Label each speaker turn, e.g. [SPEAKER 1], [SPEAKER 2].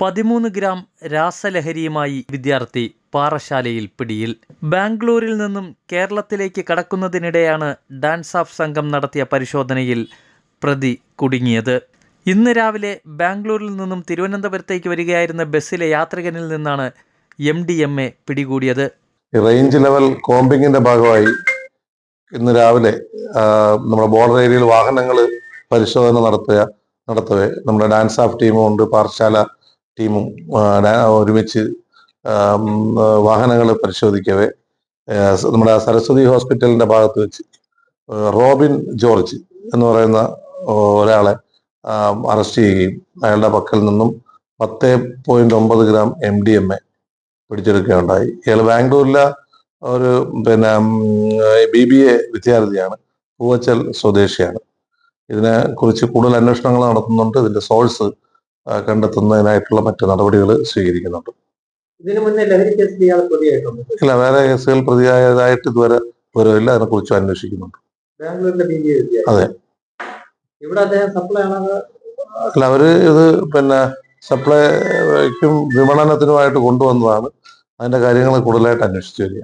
[SPEAKER 1] പതിമൂന്ന് ഗ്രാം രാസലഹരിയുമായി വിദ്യാർത്ഥി പാറശാലയിൽ പിടിയിൽ. ബാംഗ്ലൂരിൽ നിന്നും കേരളത്തിലേക്ക് കടക്കുന്നതിനിടെയാണ് ഡാൻസ് ഓഫ് സംഘം നടത്തിയ പരിശോധനയിൽ പ്രതി കുടുങ്ങിയത്. ഇന്ന് രാവിലെ ബാംഗ്ലൂരിൽ നിന്നും തിരുവനന്തപുരത്തേക്ക് വരികയായിരുന്ന ബസ്സിലെ യാത്രികനിൽ നിന്നാണ് എം ഡി എം എ പിടികൂടിയത്.
[SPEAKER 2] റേഞ്ച് ലെവൽ കോമ്പിങ്ങിന്റെ ഭാഗമായി ഇന്ന് രാവിലെ നമ്മുടെ ബോർഡർ ഏരിയയിൽ വാഹനങ്ങൾ പരിശോധന നടത്തുക നടത്തവേ. നമ്മുടെ ഡാൻസ് ഓഫ് ടീമും ഉണ്ട് പാറശാല ടീമും ഒരുമിച്ച് വാഹനങ്ങൾ പരിശോധിക്കവേ. നമ്മുടെ സരസ്വതി ഹോസ്പിറ്റലിന്റെ ഭാഗത്ത് വെച്ച് റോബിൻ ജോർജ് എന്ന് പറയുന്ന ഒരാളെ അറസ്റ്റ് ചെയ്യുകയും അയാളുടെ പക്കൽ നിന്നും പത്ത് പോയിന്റ് ഒമ്പത് gram M D M A പിടിച്ചെടുക്കുകയുണ്ടായി. ഇയാൾ ബാംഗ്ലൂരിലെ ഒരു പിന്നെ ബി ബി എ വിദ്യാർത്ഥിയാണ് പൂവച്ചൽ സ്വദേശിയാണ്. ഇതിനെ കുറിച്ച് കൂടുതൽ അന്വേഷണങ്ങൾ നടത്തുന്നുണ്ട്. ഇതിന്റെ സോഴ്സ് കണ്ടെത്തുന്നതിനായിട്ടുള്ള മറ്റു നടപടികൾ സ്വീകരിക്കുന്നുണ്ട്. ഇല്ല വേറെ കേസുകൾ പ്രതിയായതായിട്ട് ഇതുവരെ വിവരമില്ല അതിനെക്കുറിച്ച് അന്വേഷിക്കുന്നുണ്ട്.
[SPEAKER 3] ബാംഗ്ലൂരിലെ ബി ബി എ
[SPEAKER 2] അതെ. അല്ല അവർ ഇത് പിന്നെ സപ്ലൈക്കും വിപണനത്തിനുമായിട്ട് കൊണ്ടുവന്നതാണ്. അതിന്റെ കാര്യങ്ങൾ കൂടുതലായിട്ട് അന്വേഷിച്ചു വരിക.